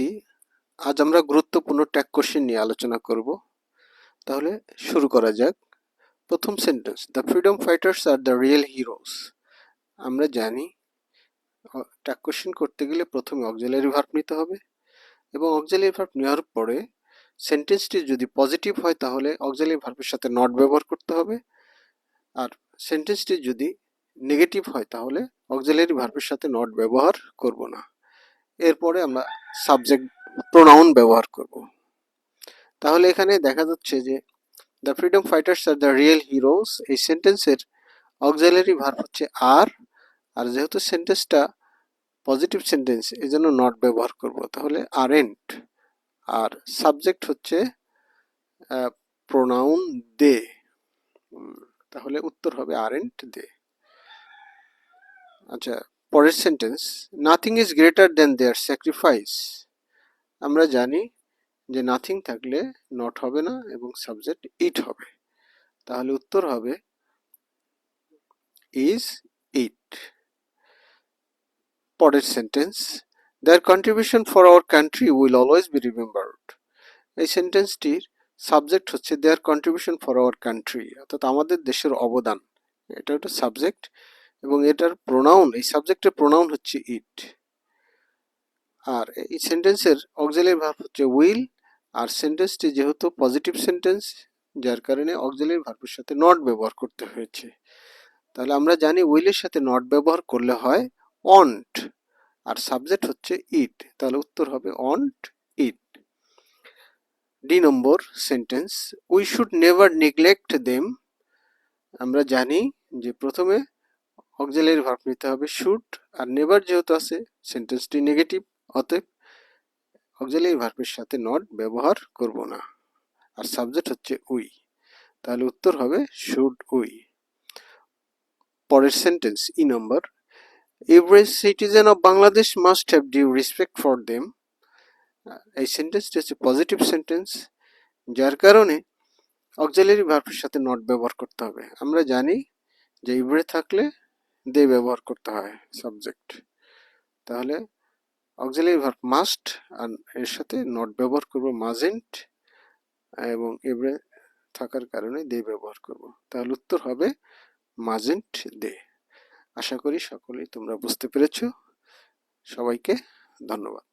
শিক্ষার্থী আজ আমরা গুরুত্বপূর্ণ ট্যাগ কোশ্চেন নিয়ে আলোচনা করব। তাহলে শুরু করা যাক। প্রথম সেন্টেন্স দ্য ফ্রিডম ফাইটার্স আর দ্য রিয়েল হিরোস আমরা জানি ট্যাগ কোশ্চেন করতে গেলে প্রথমে অক্সিলারি ভার্ব নিতে হবে এবং অক্সিলারি ভার্ব নেওয়ার পরে সেন্টেন্সটি যদি পজিটিভ হয় তাহলে অক্সিলারি ভার্বের সাথে নট ব্যবহার করতে হবে। আর সেন্টেন্সটি যদি নেগেটিভ হয় তাহলে অক্সিলারি ভার্বের সাথে নট ব্যবহার করব না। এরপরে আমরা সাবজেক্ট প্রোনাউন ব্যবহার করব। তাহলে এখানে দেখা যাচ্ছে যে দ্য ফ্রিডম ফাইটার্স আর দ্য রিয়েল হিরোস এই সেন্টেন্সের অক্সিলারি ভার্ব হচ্ছে আর আর যেহেতু সেন্টেন্সটা পজিটিভ সেন্টেন্স এই জন্য নট ব্যবহার করব। তাহলে আরেন্ট আর সাবজেক্ট হচ্ছে প্রোনাউন দে তাহলে উত্তর হবে আরেন্ট দে আচ্ছা পরের sentence nothing is greater than their sacrifice আমরা জানি যে নাথিং থাকলে নট হবে না এবং সাবজেক্ট ইট হবে। তাহলে উত্তর হবে ইজ ইট পরের sentence their contribution for our country will always be remembered এই সেন্টেন্সটির সাবজেক্ট হচ্ছে their contribution for our country অর্থাৎ আমাদের দেশের অবদান। এটা একটা সাবজেক্ট এবং এটার প্রোনাউন এই সাবজেক্টের প্রোনাউন হচ্ছে ইট আর এই সেন্টেন্সের অক্সিলারি ভার্ব হচ্ছে উইল আর সেন্টেন্সটি যেহেতু পজিটিভ সেন্টেন্স যার কারণে অক্সিলারি ভার্বের সাথে নট ব্যবহার করতে হয়েছে। তাহলে আমরা জানি উইলের সাথে নট ব্যবহার করলে হয় অন্ট আর সাবজেক্ট হচ্ছে ইট তাহলে উত্তর হবে won't it D number sentence we should never neglect them আমরা জানি যে প্রথমে অক্সিলারি ভার্ব নিতে হবে শুড আর নেভার যেহেতু আছে সেন্টেন্সটি নেগেটিভ অতএব অক্সিলারি ভার্বের সাথে নট ব্যবহার করব না। আর সাবজেক্ট হচ্ছে উই। তাহলে উত্তর হবে শুড উই। পরের sentence E number every citizen of Bangladesh must have due respect for them এই সেন্টেন্সটি হচ্ছে পজিটিভ সেন্টেন্স যার কারণে অক্সিলারি ভার্বের সাথে নট ব্যবহার করতে হবে। আমরা জানি যে ইভরে থাকলে দে ব্যবহার করতে হয় সাবজেক্ট তাহলে অক্সিলারি ভার্ব মাস্ট আর এর সাথে নট ব্যবহার করব মাজেন্ট এবং এবারে থাকার কারণে দে ব্যবহার করব। তাহলে উত্তর হবে মাজেন্ট দে আশা করি সকলেই তোমরা বুঝতে পেরেছ। সবাইকে ধন্যবাদ।